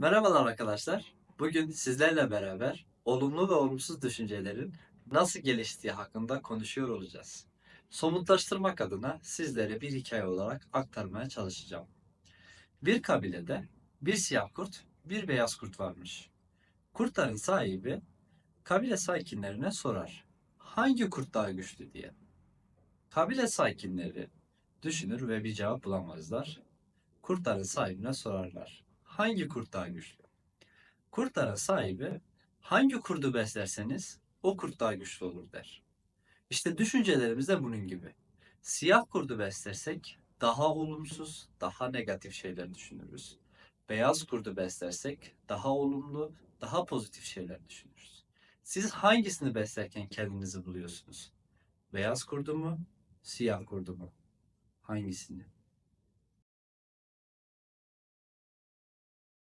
Merhabalar arkadaşlar. Bugün sizlerle beraber olumlu ve olumsuz düşüncelerin nasıl geliştiği hakkında konuşuyor olacağız. Somutlaştırmak adına sizlere bir hikaye olarak aktarmaya çalışacağım. Bir kabilede bir siyah kurt, bir beyaz kurt varmış. Kurtların sahibi kabile sakinlerine sorar. Hangi kurt daha güçlü diye. Kabile sakinleri düşünür ve bir cevap bulamazlar. Kurtların sahibine sorarlar. Hangi kurt daha güçlü? Kurtların sahibi hangi kurdu beslerseniz o kurt daha güçlü olur der. İşte düşüncelerimiz de bunun gibi. Siyah kurdu beslersek daha olumsuz, daha negatif şeyler düşünürüz. Beyaz kurdu beslersek daha olumlu, daha pozitif şeyler düşünürüz. Siz hangisini beslerken kendinizi buluyorsunuz? Beyaz kurdu mu, siyah kurdu mu? Hangisini?